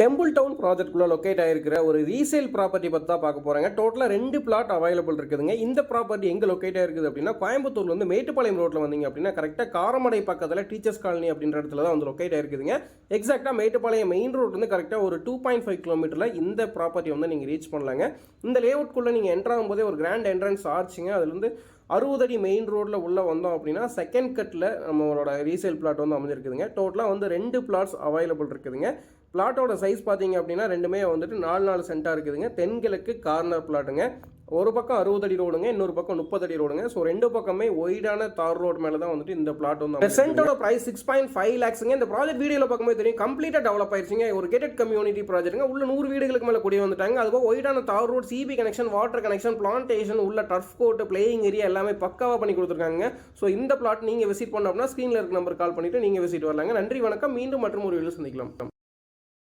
Temple town ப்ராஜெக்ட்குள்ளே locate ஆகிருக்கிற ஒரு ரீசேல் ப்ராப்பர்ட்டி பற்றி தான் பார்க்க போகிறாங்க டோட்டலாக ரெண்டு பிளாட் அவைலபிள் இருக்குதுங்க. இந்த ப்ராப்பர்ட்டி எங்கே லொக்கேட் ஆகிருக்குது அப்படின்னா கோயம்புத்தூர்ல வந்து மேட்டுப்பாளையம் ரோட்டில் வந்தீங்க அப்படின்னா கரெக்டாக காரமடை பக்கத்தில் டீச்சர்ஸ் காலனி அப்படின்ற இடத்துல தான் வந்து லொக்கேட் ஆகிருக்குதுங்க எக்ஸாக்டாக மேட்டுப்பாளையம் மெயின் ரோட் வந்து கரெக்டாக ஒரு டூ பாயிண்ட் ஃபைவ் கிலோமீட்டரில் இந்த ப்ராப்பர்ட்டி வந்து நீங்கள் ரீச் பண்ணலாங்க. இந்த லேஅவுட்குள்ளே நீங்கள் என்ட்ராகும் போதே ஒரு கிராண்ட் என்ட்ரன்ஸ் ஆச்சுங்க. அதுலேருந்து அறுபது அடி மெயின் ரோட்டில் உள்ளே வந்தோம் அப்படின்னா செகண்ட் கட்டில் நம்மளோட ரீசேல் பிளாட் வந்து அமைஞ்சிருக்குதுங்க. டோட்டலாக வந்து ரெண்டு பிளாட்ஸ் அவைலபிள் இருக்குதுங்க. பிளாட்டோட சைஸ் பார்த்தீங்க அப்படின்னா ரெண்டுமே வந்துட்டு நாலு நாலு சென்ட்டாக இருக்குதுங்க. தென்கிழக்கு கார்னர் பிளாட்டுங்க ஒரு பக்கம் அறுபது அடி ரோடுங்க இன்னொரு பக்கம் முப்பது அடி ரோடுங்க ஸோ ரெண்டு பக்கமே ஒய்டான தார் ரோடு மேலே தான் வந்துட்டு இந்த பிளாட் வந்து சென்ட்டோட ப்ரைஸ் சிக்ஸ் பாயிண்ட் ஃபைவ் லேக்ஸுங்க இந்த ப்ராஜெக்ட் வீடியோவில் பார்க்கும்போது தெரியும் கம்ப்ளீட்டாக டெவலப் ஆயிருச்சுங்க. ஒரு கேட்டட் கம்யூனிட்டி ப்ராஜெக்ட்டுங்க உள்ள நூறு வீடுகளுக்கு மேலே கூடிய வந்துட்டாங்க. அதுபோல் ஒய்டான tar road CB connection water connection plantation உள்ள டர்ஃப் கோர்ட் பிளேயிங் ஏரியா எல்லாமே பக்காவாக பண்ணி கொடுத்துருக்காங்க ஸோ இந்த பிளாட் நீங்கள் விசிட் பண்ண அப்படின்னா ஸ்க்ரீனில் இருக்க நம்பர் கால் பண்ணிவிட்டு நீங்கள் விசிட் வரலாங்க. நன்றி வணக்கம். மீண்டும் மற்றும் ஒரு வீடியோ சந்திக்கலாம்.